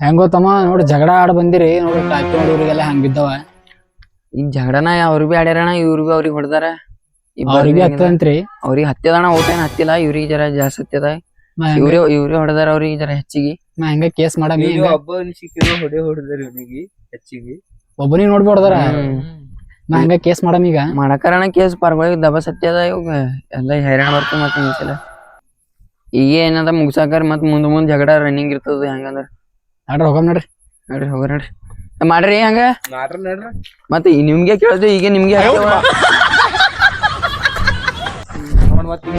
ಹೆಂಗೋ ತಮ್ಮ ನೋಡಿ ಜಗಳ ಆಡ್ ಬಂದಿರಿ. ನೋಡಿ ಟಾಕಿ ನೋಡಿವ್ರಿಗೆಲ್ಲ ಹಂಗ ಬಿದ್ದವ. ಈಗ ಜಗಳನ ಅವ್ರು ಬಿ ಆಡ್ಯಾರಣ ಇವ್ರು ಬಿ ಅವ್ರಿಗೆ ಹೊಡೆದಾರ. ಅವ್ರಿಗೆ ಹತ್ತದಂತ್ರಿ ಅವ್ರಿಗೆ ಹತ್ತಿದಣ ಓಟೇನ್ ಹತ್ತಿಲ್ಲ ಇವ್ರಿಗೆ ಜರ ಜಾಸ್ತಿ ಹತ್ತಿದ ಇವ್ರೇ ಇವ್ರೇ ಹೊಡೆದಾರ ಅವ್ರಿಗೆ ಜರ ಹೆಚ್ಚಿಗೆ. ನಾ ಹೆಂಗ ಕೇಸ್ ಮಾಡಮಿ ಒಬ್ಬ ಹಬ್ಬ ಸಿಕ್ಕಿದ್ರು ಹೊಡೆ ಹೊಡೆದಾರ ಇವನಿಗೆ ಹೆಚ್ಚಿಗೆ. ಒಬ್ಬನಿಗೆ ನೋಡಿ ಹೊಡೆದಾರ ನಾ ಹೆಂಗ ಕೇಸ್ ಮಾಡಮ್ ಈಗ? ಮಾಡಕರಣ ಕೇಸ್ ಪರವಾಗಿ ದಬ ಸತ್ಯದ ಇವಾಗ ಎಲ್ಲ ಹೈರಾಣ ಬರ್ತೀನಿ ಮತ್ತೆ ಈ ಸಲ. ಈಗ ಏನದ ಮುಗ್ಸಾಕರ್ ಮತ್ ಮುಂದ್ ಮುಂದ್ ಜಗಡ ರನ್ನಿಂಗ್ ಇರ್ತದ ಹೆಂಗಂದ್ರ ನಡ್ರಿ ಹೋಗಮ್ ನಡ್ರಿ. ನಡ್ರಿ ಹೋಗ್ರಿ ನಡ್ರಿ. ಮಾಡ್ರಿ ಹಂಗ? ಮಾಡ್ರಿ ನಡ್ರಿ. ಮತ್ತೆ ಈ ನಿಮ್ಗೆ ಕೇಳಿದ್ರೆ ಈಗ ನಿಮ್ಗೆ ಮತ್ತೆ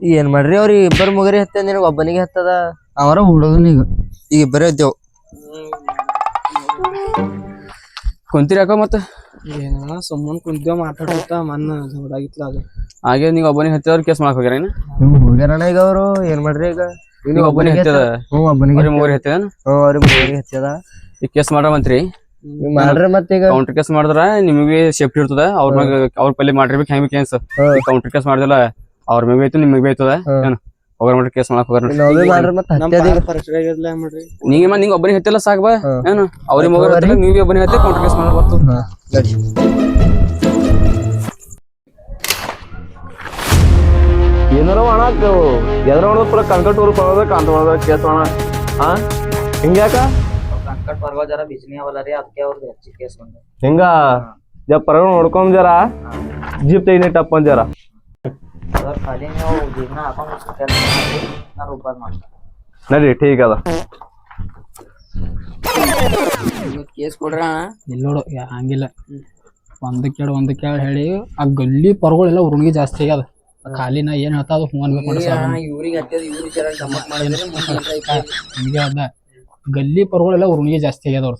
ಏನ್ ಮಾಡ್ರಿ ಅವ್ರಿ ಇಬ್ಬರ ಮುಗರಿ ಹತ್ತ ನಿನಗ ಒಬ್ಬನಿಗೆ ಹತ್ತದ. ಅವರ ಹುಡುಗನ ಈಗ. ಈಗ ಇಬ್ಬರೇ ಇದ್ದೇವ್. ಕುಂತಿರಾಕ ಮತ್ತ? ಏನ ಸುಮ್ಮನ್ ಕುಂತೇವ್ ಮಾತಾಡ್ತಾ ಮನ್ನ ಹೊಡಾಗಿತ್ಲ ಅದು. ಹಾಗೆ ನೀವು ಒಬ್ಬನಿಗೆ ಹತ್ತಿರ ಕೇಸ್ ಮಾಡಕ್ ಹೋಗ್ಯಾರ ಏನು? ನೀವು ಹೋಗ್ಯಾರಣ ಈಗ ಅವರು. ಏನ್ ಮಾಡ್ರಿ ಈಗ? ನೀವು ಒಬ್ಬನಿಗೆ ಹತ್ತದ? ಹ್ಞೂ ಒಬ್ಬನಿಗೆ ಮೂವರಿಗೆ ಹತ್ತದ ಹ್ಞೂ ಅವ್ರಿಗೆ ಮುಗರಿ ಹತ್ತದ? ಈ ಕೇಸ್ ಮಾಡ್ರಿ ನೀವ್ ಮಾಡ್ರಿ ಮತ್ತೆ ಈಗ. ಕೌಂಟರ್ ಕೇಸ್ ಮಾಡಿದ್ರ ನಿಮಗೆ ಸೇಫ್ಟಿ ಇರ್ತದ. ಅವ್ರ ಮ್ಯಾಗ ಅವ್ರ ಪಲ್ಲಿ ಮಾಡಿರ್ಬೇಕು ಹೆಂಗ್ ಕೇಸ್ ಕೌಂಟರ್ ಕೇಸ್ ಮಾಡಿದಿಲ್ಲ ಅವ್ರ ಮ್ಯಾಗ ಐತಿ ನಿಮಗೆ ಐತದ ಏನು? ಹೋಗ್ರ ಮಾಡ್ರಿ ಕೇಸ್ ಮಾಡಕ್ ಹೋಗೋಣ ನಿಂಗೆ ಮತ್ತೆ ನಿಂಗೆ ಒಬ್ಬನಿಗೆ ಹತ್ತಿಲ್ಲ ಸಾಕ್ ಬಾ. ಏನು? ಅವ್ರಿಗೆ ಮಗ ನೀವು ನೀವೇ ಒಬ್ಬನಿಗೆ ಹತ್ತಿ ಕೌಂಟರ್ ಕೇಸ್ ಮಾಡಕ್ ಬರ್ತು. ಏನಾರ ಅಣ್ಣ ಎದ್ರ ಮಾಡೋದು ಪೂರ ಕಂಕಟ್ ಊರು ಬರೋದ ಕಾಂತ ಮಾಡೋದ ಕೇಸ್ ಅಣ್ಣ. ಹಾ? ಹಿಂಗ್ಯಾಕ ಕಂಕಟ್ ಪರ್ವ ಜರ ಬಿಸಿನಿ ಅವಲ್ಲ ರೀ ಅದಕ್ಕೆ ಅವ್ರದ್ದು ಹೆಚ್ಚಿಗೆ ಕೇಸ್ ಬಂದ ಹಿಂಗ ಜರ ಪರಗ ನೋಡ್ಕೊಂಡ್ ಜರ. ಜೀಪ್ ತೆಗಿನಿ ಟಪ್ಪನ್ ಒಂದ್ ಜರ. ಸರ್ ಖಾಲಿ ನೀವು ಜೀವನ ಹಾಕೊಂಡು ಕೆಲಸ ಮಾಡಿ ನಾ ರೂಪಾಯಿ ಮಾಡ್ತೀನಿ ನಡಿ ಠೀಕ್ ಅದ. ಕೇಸ್ ಕೊಡ್ರ ಇಲ್ಲ ನೋಡು ಯಾ- ಹಂಗಿಲ್ಲ. ಒಂದಕ್ಕೆ ಎರಡು ಒಂದಕ್ಕೆ ಎರಡು ಹೇಳಿ ಆ ಗಲ್ಲಿ ಪರಗಳೆಲ್ಲ ಉರುಣಿಗೆ ಜಾಸ್ತಿ ಆಗ್ಯದ. ಆ ಖಾಲಿ ನಾ ಏನ್ ಹೇಳ್ತಾ ಅದು ಹ್ಞೂ ಅನ್ಬೇಕು ನೋಡ್ರಿ ಸಾಕು. ಇವ್ರಿಗೆ ಹತ್ತದ ಇವ್ರಿಗೆ ಜರ ಗಮ್ಮತ್ ಮಾಡಿದ್ರೆ ಮುಂದೆ ಏನ್ರ ಐತಿ. ಹಿಂಗೆ ಅದ. ಗಲ್ಲಿ ಪರಗಳೆಲ್ಲ ಉರುಣಿಗೆ ಜಾಸ್ತಿ ಆಗ್ಯದ ಅವ್ರ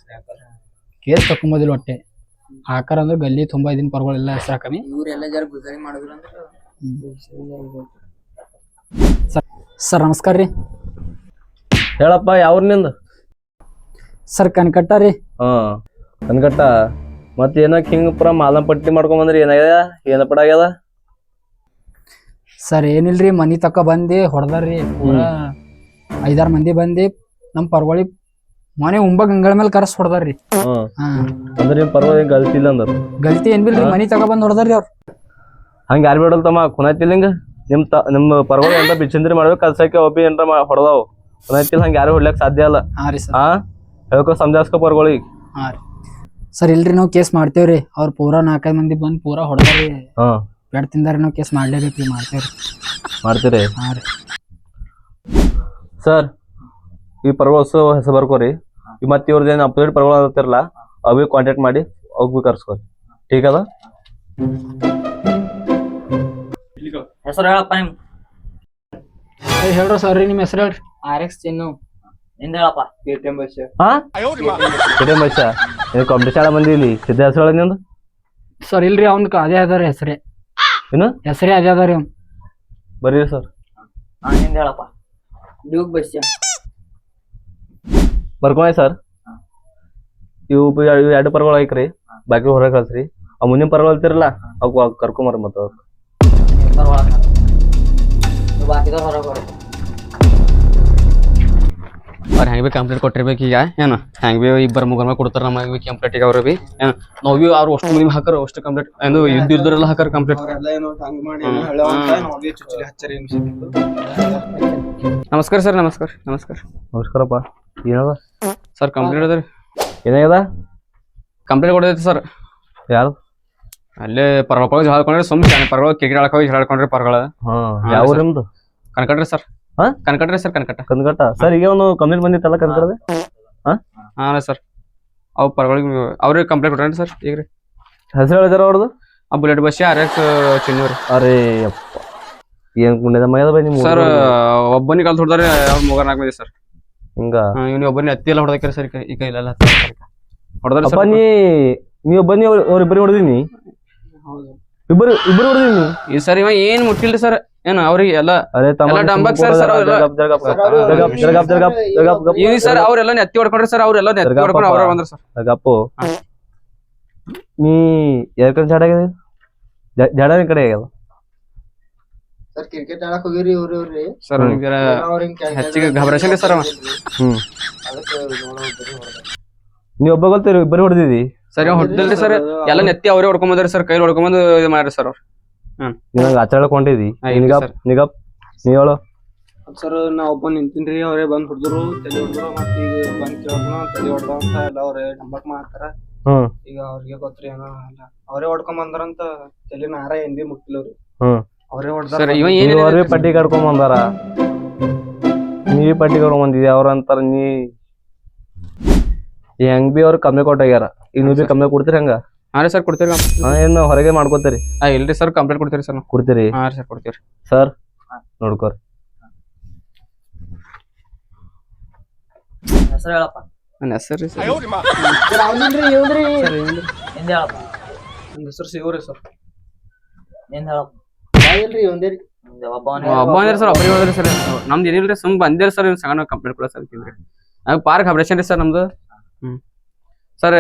ಕೇಸ್ ತಕೊಂಬೋದಿಲ್ಲ ಹೊಟ್ಟೆ. ಹಾಕಾರ ಅಂದ್ರೆ ಗಲ್ಲಿ ತುಂಬಾ ಇದನ್ನ ಪರಗಳೆಲ್ಲ ಹೆಸರು ಹಾಕಮಿ. ಇವ್ರೆಲ್ಲ ಜರ ಗುಜರಿ ಮಾಡಿದ್ರು ಅಂದ್ರೆ ಸರ್ ನಮಸ್ಕಾರ ರೀ. ಹೇಳಪ್ಪ ಯಾವ್ರ ನಿಂದ? ಸರ್ ಕನ್ಕಟ್ಟ ರೀ. ಹಾ. ಕನ್ಕಟ್ಟ ಮತ್ ಏನಕ್ ಹಿಂಗ ಪುರ ಮಾಲಂ ಪಟ್ಟಿ ಮಾಡ್ಕೊಂಡ್ ಬಂದ್ರಿ? ಏನಾಗ್ಯದ? ಏನ ಪಡಾಗ್ಯದ ಸರ್ ಏನಿಲ್ರಿ ಮನಿ ತಕ ಬಂದಿ ಹೊಡೆದಾರ್ರಿ. ಪೂರಾ ಐದಾರು ಮಂದಿ ಬಂದಿ ನಮ್ ಪರ್ವಳಿ ಮನೆ ಉಂಬ ಗಂಗಳ ಮೇಲೆ ಕರ್ಸ್ ಹೊಡೆದಾರ್ರಿ. ಹಾ. ಅಂದ್ರ ಗಲ್ತಿ ಇಲ್ಲ ಅಂದ್ರ. ಗಲ್ತಿ ಏನ್ ಬಿಲ್ರಿ ಮನಿ ತಕ ಬಂದ್ ಹೊಡೆದಾರ್ರಿ ಅವ್ರು. ಹಂಗ ಯಾರು ಬಿಡಲ್ ತಮ್ಮ ಕುನಾಯ್ತಿಲ್ಲ ಹಿಂಗ? ನಿಮ್ ತ ನಿಮ್ ಪರವಾಗಿ ಎಂತ ಬಿಚ್ಚಂದ್ರಿ ಮಾಡ್ಬೇಕು ಕಲ್ಸಕ್ಕೆ ಒಬ್ಬಿ ಏನ್ರ ಮಾ- ಹೊಡೆದಾವು. ಕುನಾಯ್ತಿಲ್ಲ ಹಂಗೆ ಯಾರು ಹೊಡ್ಲಕ್ ಸಾಧ್ಯ ಅಲ್ಲ ಹಾಂ ರೀ ಸರ್. ಹಾ ಹೇಳ್ಕೊ ಸಮಜಾಸ್ಕೊ ಪರ್ಗಳಿಗೆ ಹಾಂ ರೀ. ಸರ್ ಇಲ್ರಿ ನಾವು ಕೇಸ್ ಮಾಡ್ತೇವ್ರಿ ಅವ್ರು ಪೂರಾ ನಾಲ್ಕೈದು ಮಂದಿ ಬಂದು ಪೂರಾ ಹೊಡೆದ್ರಿ ಹಾಂ. ಬೆಡ್ ತಿಂದಾರಿ ನಾವು ಕೇಸ್ ಮಾಡ್ಲೇಬೇಕ್ರಿ ಮಾಡ್ತೇವ್ರಿ ಮಾಡ್ತೀರಿ? ಹಾಂ ರೀ. ಸರ್ ಈ ಪರ್ವೋತ್ಸವ ಹೆಸರು ಬರ್ಕೋರಿ. ಈ ಮತ್ತೆ ಇವ್ರದ್ದು ಏನು ಅಪ್ಡೇಟ್ ಪರ್ವಳ ಇರ್ತಿರಲ್ಲ ಅವಿ ಕಾಂಟ್ಯಾಕ್ಟ್ ಮಾಡಿ ಅವ್ಗ ಕರ್ಸ್ಕೊರಿ. ಠೀಕ್ ಅದ ಹೆಸರು ಹೇಳಪ್ಪ ನಿಮ್ ಏ, ಹೇಳ್ರಿ ಸರ್ ರೀ ನಿಮ್ಮ ಹೆಸರು ಹೇಳ್ರಿ. R X Chinnu. ನಿಂದ ಹೇಳಪ್ಪ. ಎ.ಟಿ.ಎಂ ಬಸ್ ಹಾ ಕಡೆ ಮೈಸ ಏನು ಕಾಂಪಿಟೇಷನ್ ಬಂದಿ ಇಲ್ಲಿ ಸಿದ್ಧ ಹೆಸರು ಹೇಳ ನಿಂದು. ಸರ್ ಇಲ್ರಿ ಅವ್ನ್ ಅದೇ ಅದಾರ ಹೆಸರೇ. ಏನು? ಹೆಸರೇ ಅದೇ ಅದಾರಿ ಅವ್ನು. ಬರೀ ಸರ್. ಹಾ ನಿಂದ ಹೇಳಪ್ಪ. ಡ್ಯೂಕ್ ಬಸ್ ಬರ್ಕೊಂಡೆ ಸರ್. ಇವು ಬಿ- ಇವು ಎರಡು ಪರ್ಗಳು ಐಕ್ರಿ ಬಾಕಿ ಹೊರಗೆ ಕಳ್ಸ್ರಿ. ಆ ಮುಂದಿನ ಪರ್ಗಳು ಇರ್ತಿರಲ್ಲ ಅವು ಕರ್ಕೊಂಬರ್ರಿ ಮತ್ತೆ ಅವ್ರು ಹೊರಗೆ ಬರ್ರಿ ಅವ್ರು ಹೆಂಗ್ ಭೀ ಕಂಪ್ಲೇಂಟ್ ಕೊಟ್ಟಿರ್ಬೇಕು ಈಗ ಏನು? ಹೆಂಗ್ ಭೀ ಇಬ್ಬರು ಮುಗ್ರ ಮೇಲೆ ಕೊಡ್ತಾರ ನಮಗೆ ಭೀ ಕಂಪ್ಲೇಂಟ್ ಈಗ ಅವ್ರು ಬಿ ಏನು? ನಾವು ಭೀ ಅವ್ರು ಅಷ್ಟು ಮಂದಿ ಹಾಕರ್ ಅಷ್ಟು ಕಂಪ್ಲೇಂಟ್ ಏನು ಇದ್ದು ಇದ್ದರೆಲ್ಲ ಹಾಕರ್ ಕಂಪ್ಲೇಂಟ್ ಅವರೆಲ್ಲ ಏನೋ ಹಂಗ್ ಮಾಡಿ ಏನೋ ಹೇಳೋವಂತ ನಾವೇ ಚುಚ್ಚಲಿ ಹಚ್ಚರಿ ಅನ್ಸಿದ್ದು. ನಮಸ್ಕಾರ ಸರ್ ನಮಸ್ಕಾರ ನಮಸ್ಕಾರ. ನಮಸ್ಕಾರಪ್ಪ. ಏನದ? ಸರ್ ಕಂಪ್ಲೇಂಟ್ ಅದ ರೀ. ಏನಾಗ್ಯದ ಕಂಪ್ಲೇಂಟ್ ಕೊಡದೈತಿ ಸರ್. ಯಾರು ಅಲ್ಲೇ ಪರ್ವಕೊಳಗೆ ಹಾಕೊಂಡ್ರೆ ಸುಮ್ಮನೆ ಪರ್ವಾಳ ಕ್ರಿಕೆಟ್ ಆಡಕ್ ಹೋಗಿ ಪರ್ಗಳ ಹಾ ಯಾವ. ಕನಕಟ್ರಿ ಸರ್. ಹಾ? ಕನಕಟ್ರಿ ಸರ್ ಕನಕಟ್ಟ ಕನ್ಕಟ್ಟ ಸರ್ ಈಗ ಒಂದು ಕಂಪ್ಲೇಂಟ್ ಬಂದಿತ್ತಲ್ಲ ಕನ್ಕಡದೆ ಹಾಂ? ಸರ್. ಅವ್ ಪರವಾಗಿ ಅವ್ರಿಗೆ ಕಂಪ್ಲೇಂಟ್ ಕೊಡ್ರಿ ಸರ್ ಈಗ ರೀ. ಹೆಸರು ಹೇಳಿದಾರ ಅವ್ರದ್ದು? ಆ ಬುಲೆಟ್ ಬಸ್ ಆರ್ ಎಕ್ಸ್ ಚಿನ್ನೂರಿ ಅರೇ ಯಪ್ಪ. ಏನ್ ಕುಂಡಿದ ಮೈದ ಬೈ ನಿಮ್ ಸರ್ ಒಬ್ಬನಿಗೆ ಕಲ್ ಹೊಡ್ದಾರೆ ಅವ್ರ ಮೂಗರ್ ನಾಲ್ಕು ಮಂದಿ ಸರ್. ಹಿಂಗ? ಇವ್ನಿ ಒಬ್ಬನಿ ಹತ್ತಿ ಎಲ್ಲ ಹೊಡೆದಕ್ಕಿರ ಸರ್ ಈಗ ಈಗ ಇಲ್ಲ ಹೊಡೆದ್ರೆ ಅಪ್ಪ ಸರ್. ನೀ ನೀವು ಬನ್ನಿ ಅವ್ರ ಅವ್ರಿಬ್ಬರಿ ಹೊಡೆದಿನಿ? ಇಬ್ಬರು ಇಬ್ಬರು ಹೊಡೆದಿನಿ ಈ ಸರ್ ಇವ ಏನ್ ಮುಟ್ಟಿಲ್ರಿ ಸರ್? ಏನ ಅವ್ರಿಗೆ ಎಲ್ಲ ಅದೇ ತಮ್ಮ ಎಲ್ಲ ಡಂಬಕ್ ಸರ್, ಸರ್ ಅವ್ರೆಲ್ಲ. ಜರ್ಗಪ್ ಜರ್ಗಪ್ ಜರ್ಗಪ್ ಜರ್ಗಪ್ ಜರ್ಗಪ್ ಜರ್ಗಪ್ ಜರ್ಗಪ್ ಇವ್ ಸರ್ ಅವ್ರೆಲ್ಲ ನೆತ್ತಿ ಹೊಡ್ಕೊಂಡ್ರಿ ಸರ್ ಅವ್ರೆಲ್ಲ ನೆತ್ತಿ ಹೊಡ್ಕೊಂಡು. ಅವ್ರ ಬಂದ್ರ ಸರ್. ಗಪ್ಪು ನೀ ಯಾರ ಕಡೆ ಜಾಡ ಆಗಿದೆ ಜಾಡ ನಿನ್ ಕಡೆ ಆಗ್ಯದ? ಸರ್ ಕ್ರಿಕೆಟ್ ಆಡಕ್ ಹೋಗಿರಿ ಇವ್ರಿ ಇವ್ರಿ. ಸರ್ ಹೆಚ್ಚಿಗೆ ಘಬರೇಷನ್ ಸರ್ ಅವ. ಹ್ಮ್. ನೀ. ಒಬ್ಬ ಗೊತ್ತೀರಿ ಇಬ್ಬರು ಹೊಡೆದಿದಿ ಸರ್ ಹೊಡ್ದಲ್ರಿ ಸರ್. ಎಲ್ಲ ನೆತ್ತಿ ಅವರೇ ಹೊಡ್ಕೊಂಬಂದ್ರಿ ಸರ್ ಕೈಲಿ ಹೊಡ್ಕೊಂಬಂದು ಇದು ಮಾಡ್ರಿ ಸರ್ ಅವ್ರು. ನಿನಗೆ ಇಲ್ಲ ನಿಗಪ್. ನಿಗಪ್ ನೀ ಹೇಳು ಸರ್ ನಾ ಒಬ್ಬ ನಿಂತಿನ್ರಿ ಅವರೇ ಬಂದು ಹೊಡೆದ್ರು ತಲೆ ಹೊಡೆದ್ರು ಮತ್ತೆ ಈಗ ಬಂದು ಕೇಳ್ಕೊಳ ತಲೆ ಹೊಡೆದ ಅಂತ ಎಲ್ಲ ಅವ್ರೇ ನಂಬಕ್ ಮಾಡ್ತಾರ. ಹ್ಮ್. ಈಗ ಅವ್ರಿಗೆ ಗೊತ್ತ್ರಿ ಏನೋ ಎಲ್ಲ ಅವರೇ ಹೊಡ್ಕೊಂಡ್ ಬಂದಾರಂತ ತಲೆ ನಾರ ಏನ್ ಬಿ ಮುಟ್ಟಿಲ್ರಿ. ಹ್ಮ್. ಅವರೇ ಸರ್ ಹೊಡ್ದಾರ ಇವ ಏನ್ ಅವ್ರಿಗೆ ಪಟ್ಟಿ ಕಟ್ಕೊಂಡ್ ಬಂದಾರ ನೀ ಪಟ್ಟಿ ಕಟ್ಕೊಂಡ್ ಬಂದಿದ್ಯಾ ಅವ್ರ ಅಂತಾರ ನೀ ಹೆಂಗ್ ಬಿ ಅವ್ರ ಕಮ್ಮಿ ಕೊಟ್ಟಾಗ್ಯಾರ ಇನ್ನೂ ಬಿ ಕಮ್ಮಿ ಕೊಡ್ತೀರಿ ಹಂಗ? ಹಾ ರೀ ಸರ್ ಕೊಡ್ತೀರಿ ಏನು ಏನ್ ಹೊರಗೆ ಮಾಡ್ಕೋತೀರಿ. ಹಾ ಇಲ್ರಿ ಸರ್ ಕಂಪ್ಲೇಂಟ್ ಕೊಡ್ತೀರಿ ಸರ್ ಕೊಡ್ತೀರಿ? ಹಾ ರೀ ಸರ್ ಕೊಡ್ತೀರಿ ಸರ್ ನೋಡ್ಕೋರಿ. ಹೆಸರು ಹೇಳಪ್ಪ. ನನ್ನ ಹೆಸರು ರೀ ಸರ್. ನಿಂದ ಹೇಳಪ್ಪ. ನನ್ನ ಹೆಸರು ಶಿವ್ರಿ ಸರ್. ನಿಂದ ಹೇಳಪ್ಪ. ಇಲ್ರಿ ಒಬ್ಬ ಅಂದ್ರಿ ಸರ್ ಒಬ್ಬರಿಗೆ ಹೋದ್ರಿ ಸರ್. ನಮ್ದು ಏನಿಲ್ರಿ ಸುಮ್ ಬಂದಿರಿ ಸರ್ ಸಣ್ಣ ಕಂಪ್ಲೇಂಟ್ ಕೊಡ ಸರ್ ಪಾರ್ಕ್ ಹಬ್ರೇಷನ್ ರೀ ಸರ್ ನಮ್ದು. ಹ್ಮ್. ಸರ್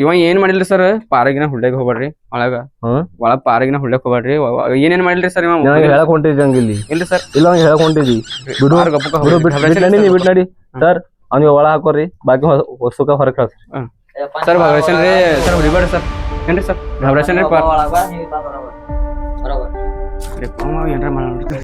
ಇವ ಏನ್ ಮಾಡಿಲ್ರಿ ಸರ್? ಪಾರಗಿನ ಹುಡ್ಡಕ್ ಹೋಗ್ಬೇಡ್ರಿ ಒಳಗ. ಹ್ಮ್ ಪಾರಗಿನ ಪಾರ್ಗಿನ ಹುಡ್ಡಕ್ ಹೋಗ್ಬೇಡ್ರಿ ಒ- ಒ- ಏನೇನ್ ಮಾಡಿಲ್ರಿ ಸರ್ ಇವ? ನನಗೆ ಹೇಳಕ್ ಹೊಂಟಿದ್ದಿ ಹಂಗ ಇಲ್ರಿ ಸರ್? ಇಲ್ಲ ಅವ್ನಿಗೆ ಹೇಳಕ್ ಹೊಂಟಿದ್ದಿ. ಬಿಡು ಪಾರ್ಕ್ ಗಪ್ಪಕ್ಕ ಬಿಡು ಹೋಗ್ಬೇಡ್ರಿ. ಬಿಟ್ ಬಿಟ್ ನಡಿ ನೀ ಬಿಟ್ ನಡಿ. ಸರ್ ಅವ್ನಿಗೆ ಒಳ ಹಾಕೋರಿ ಬಾಕಿ ಹೊಸುಕ ಹೊರಗೆ ಕಳ್ಸಿ ಸರ್ ಹಬ್ರೇಷನ್ ರೀ ಸರ್ ಹೊಡಿಬೇಡ್ರಿ ಸರ್. ಏನ್ರಿ ಸರ್? ರೀ ಏನ್ರ ಮಾಡ್ರಿ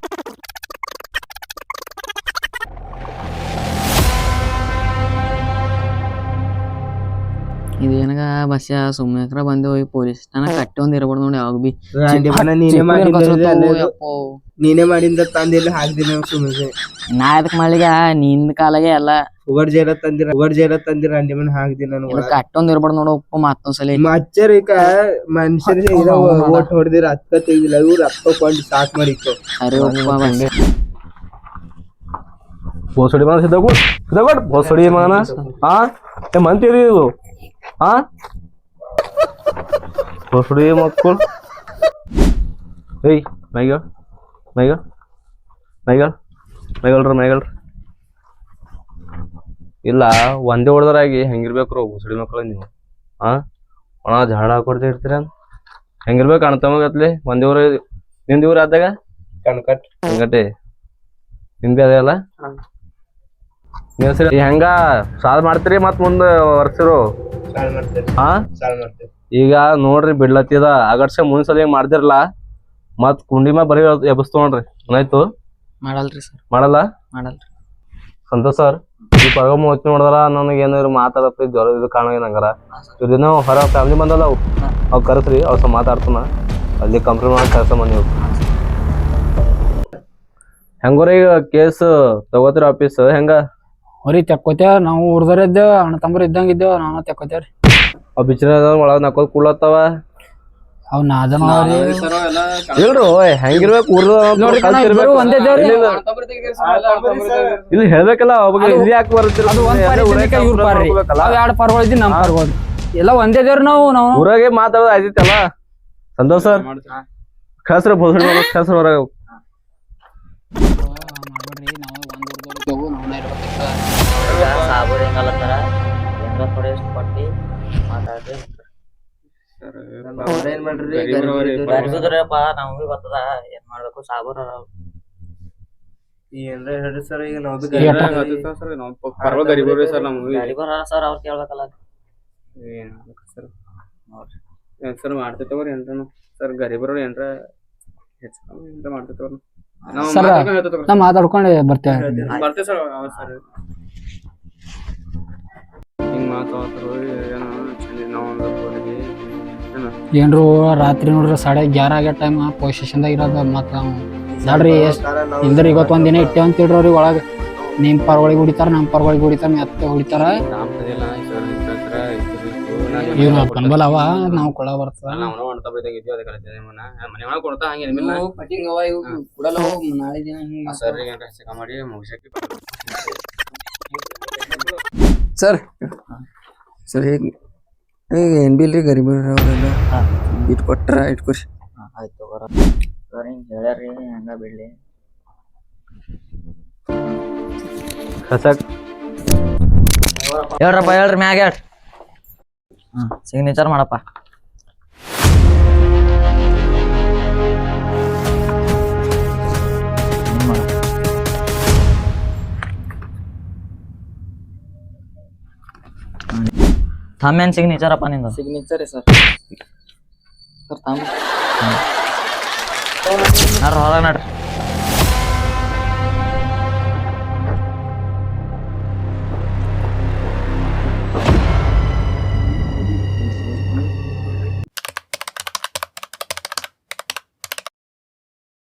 ಇದೇನಗ ಬಸ್ಯಾ ಸುಮ್ಮನೆ ಬಂದೇವು ಈ ಪೊಲೀಸ್ ತನ ಕಟ್ಟಿ ಒಂದ್ ಇರ್ಬಾರ್ದು ನೋಡಿ ಯಾವಾಗ ಬಿ ನೀನೇ. ನೀನೇ ಮಾಡಿಂದ ತಂದಿಲ್ಲ ಹಾಕ್ದಿನ ಸುಮ್ಮನೆ ನಾ ಅದಕ್ ಮಾಡಿಗ ನಿಂದ ಕಾಲಾಗೆ ಎಲ್ಲ ಶುಗರ್ ಜೇರ ತಂದಿರ ಶುಗರ್ ಜೇರ ತಂದಿರ ಅಂಡಿ ಮನ ಹಾಕ್ದಿನ ಕಟ್ಟೊಂದ್ ಇರ್ಬಾರ್ದು ನೋಡು ಉಪ್ಪು ಮತ್ತೊಂದ್ಸಲಿ ಮಚ್ಚರಿಕ ಮನುಷ್ಯರಿಗೆ ಓಟ್ ಹೊಡೆದಿರ ಹತ್ತ ತೆಗ್ದಿಲ್ಲ ಇವ್ರು ಅಪ್ಪ ಕೊಂಡು ಸ್ಟಾರ್ಟ್ ಮಾಡಿತ್ತು ಅರೆ ಉಪ್ಪ ಬಂದೆ ಭೋಸಡಿ ಮಾನ ಸಿದ್ಧಗೊಡ್ ಸಿದ್ಧಗೊಡ್ ಭೋಸಡಿ ಮಾನ ಹಾ ಏ ಮಂತಿರಿ ಇದು ಹಾ ಭೋಸಡಿ ಮಕ್ಕಳು. ಏಯ್ ಮೈಗ ಮೈಗ ಮೈಗಳ ಮೈಗಳ್ರ ಮೈಗಳ್ರ. ಇಲ್ಲ ಒಂದೇ ಹೊಡೆದ್ರಾಗಿ ಹೆಂಗಿರ್ಬೇಕ್ರು ಹೊಸಡಿ ಮಕ್ಕಳು ನೀವು. ಹಾ ಒಣ ಜಾಡ ಹಾಕೊಡ್ತಾ ಇರ್ತೀರ? ಹೆಂಗಿರ್ಬೇಕು ಅಣ್ತಮ್ಮಗತ್ಲೆ ಒಂದೇ ಊರ ನಿಂದ ಊರ ಆದಾಗ ಕಣ್ಕಟ್ ಕಣ್ಕಟ್ಟೆ. ನಿಂದೆ ಅದೇ ಅಲ್ಲ? ನೀವ್ ಸರಿ ಹೆಂಗ? ಸಾಲ್ ಮಾಡ್ತೀರಿ ಮತ್ ಮುಂದ ವರ್ಸಿರು? ಹಾ ಈಗ ನೋಡ್ರಿ ಬಿಡ್ಲತ್ತಿದ ಆಗಡ್ಸೆ ಮುಂದ್ ಸಲ ಹಿಂಗ್ ಮಾಡ್ದಿರಲ್ಲ ಮತ್ ಕುಂಡಿ ಮ್ಯಾಗ ಬರೀ ಎಬ್ಬಿಸ್ ನೋಡ್ರಿ. ಏನಾಯ್ತು? ಮಾಡಲ್ರಿ ಸರ್. ಮಾಡಲ್ಲ? ಮಾಡಲ್ರಿ. ಸಂತೋಷ್ ಸರ್ ಈ ಪರಗ ಮೂವತ್ತಿ ನೋಡಿದ್ರ ನನಗೆ ಏನಾದ್ರು ಮಾತಾಡಪ್ಪ ಜ್ವರ ಇದು ಕಾಣಂಗಾರ ಇದನ್ನ ಇದೇನೋ ಹೊರ ಫ್ಯಾಮಿಲಿ ಬಂದಲ್ಲ ಅವು. ಅವ್ ಕರೆಸ್ರಿ ಅವ್ರ ಸಹ ಮಾತಾಡ್ತಾನ. ಅಲ್ಲಿ ಕಂಪ್ಲೇಂಟ್ ಮಾಡಿ ಕೆಲಸ ಮನಿ ನೀವು. ಹೆಂಗೋರ ಈಗ ಕೇಸ್ ತಗೋತಿರ ಆಫೀಸ್ ಹೆಂಗ? ಹೊರಿ ತೆಕ್ಕೋತೇವ ನಾವು ಊರ್ದವ್ರ ಇದ್ದೇವ ಅಣ್ಣ ತಮ್ಮರು ಇದ್ದಂಗ ಇದ್ದೇವ ನಾವು ತೆಕ್ಕೋತೇವ್ರಿ ಆ ಬಿಚ್ಚಿನ ಒಳಗ್ ನಕ್ಕೋದ್ ಕೂಡ್ಲತ್ತಾವ? ಅವ್ ನಾದನ ಅವ್ರಿ ಇಲ್ರು ಓಯ್ ಹೆಂಗಿರ್ಬೇಕು ನೋಡ್ರಿ ಕಣ ಇಬ್ರು ಒಂದೇ ದೇವ್ರಿ. ಇಲ್ಲಿ ಹೇಳ್ಬೇಕಲ್ಲ ಅವಾಗ ಇಲ್ಲಿ ಯಾಕೆ ಬರ್ತೀರ ಅದು ಒಂದ್ ಪಾರಿ ತಿನ್ನಕ ಇವ್ರ ಪಾರ್ರಿ. ಅವ್ ಎರಡ್ ಪಾರ್ಗಳು ಇದ್ದಿ ನಮ್ ಪಾರ್ಗಳು ಎಲ್ಲ ಒಂದೇ ದೇವ್ರಿ ನಾವು ನಾವು. ಊರಾಗೆ ಮಾತಾಡೋದು ಆಯ್ತಿತ್ತಲ್ಲ ಸಂತೋಷ್ ಸರ್? ಕಳ್ಸ್ರಿ ಹೊರಗೆ ಸಾಬೂರ್ ಹೆಂಗಲ್ಲತ್ತಾರ ಏನ್ರ ಥೋಡೆ ಎಷ್ಟು ಕೊಟ್ಟಿ ಮಾತಾಡ್ರಿ ಏನ್ ಮಾಡ್ರಿ? ಗರಿಬಿದ್ರಪ್ಪ ನಮ್ಗೆ ಬರ್ತದ ಏನ್ ಮಾಡ್ಬೇಕು? ಸಾಬೂರ್ ಏನ್ರ ಹೇಳ್ರಿ ಸರ್ ಈಗ ನಾವು ಬಿ ಪರ್ವ ಗರೀಬರು ಸರ್ ನಮ್ಗೆ ಗರಿಬರ ಸರ್ ಅವ್ರು ಕೇಳ್ಬೇಕಲ್ಲ. ಸರ್? ಸರ್ ಏನ್ರ ಸರ್ ಗರೀಬರು ಏನ್ರ ಹೆಚ್ಚು ಕಮ್ಮಿ ಏನ್ರ ಮಾಡ್ತೇವ್ರಿ ನಾವು? ಸರ್, ಮಾತಾಡ್ಕೊಂಡ್ ಬರ್ತೇವೆ. ಬರ್ತೇವೆ ಸರ್ ಅವ ಸರ್. ಹಿಂಗ್ ಮಾತಾಡ್ತಾರ ಏನೋ ಚಂದ ನಾವು ಒಂದು ಹೋಗಿ ಏನೋ. ಏನ್ರು ರಾತ್ರಿ ನೋಡ್ರಿ ಸಾಡೆ ಗ್ಯಾರ ಆಗೋ ಟೈಮ್ ಪೊಸಿಷನ್ದಾಗ ಇರೋದು ಮತ್ತ ನೋಡ್ರಿ ಎಷ್ಟ್ ಇಲ್ದ್ರ ಇವತ್ತು ಒಂದಿನ ದಿನ ಇಟ್ಟೆ ಅಂತ ಹೇಳ್ರಿ ಅವ್ರಿಗೆ ಒಳಗ. ನಿಮ್ ಪರ್ಗಳಿಗೆ ಹೊಡಿತಾರ ನಮ್ ಪರ್ಗಳಿಗೆ ಹೊಡಿತಾರ ಮೆತ್ತ ಹೊಡಿತಾರ. ಸರ್ ಇವ್ರ ಅವ ನಾವ್ ಕೊಡ ಬರ್ತದ ನಾವು ಮಾಡ್ತಾ ಬಿದ್ದಾಗ ಅದಕ್ಕೆ ಕಳಿಸಿದೆ ಮನ ಮನೆ ಒಳಗೆ ಕೊಡ್ತಾ ಹಂಗೆ ನಿಮ್ಮಿಲ್ಲ ಪಟ್ಟಿಂಗ್ ಅವ ಇವು ಕುಡಲ್ಲ ಹೋಗ್ ನಾಳೆ ದಿನ ಹಿಂಗ್ ಸರ್ ಏನ್ರ ಹೆಚ್ಚು ಕಮ್ಮಿ ಮಾಡಿ ಮುಗಿಸಕ್ಕೆ. ಸರ್. ಸರ್ ಈಗ ಈಗ ಏನು ಬಿ ಇಲ್ರಿ ಗರಿಬಿ ಅವರೆಲ್ಲ ಇಟ್ ಕೊಟ್ರ ಇಟ್ಕೊರಿ. ಆಯ್ತು ತಗೋರ. ಸರ್ ಹಿಂಗೆ ಹೇಳ್ಯಾರಿ ಹಂಗ ಬಿಡ್ಲಿ. ಕಸಕ್ ಹೇಳ್ರಪ್ಪ ಹೇಳ್ರಿ ಮ್ಯಾಗ ಹೇಳ್ರಿ ಹ್ಮ್ ಸಿಗ್ನೇಚರ್ ಮಾಡಪ್ಪ. ಥಮ್ಮೇನ್ ಅಪ್ಪ ನಿಂದು ಸಿಗ್ನೇಚರ್ ಸರ್ ಸರ್ ನಡ್ರಿ ಹೊರಗೆ ನಡ್ರಿ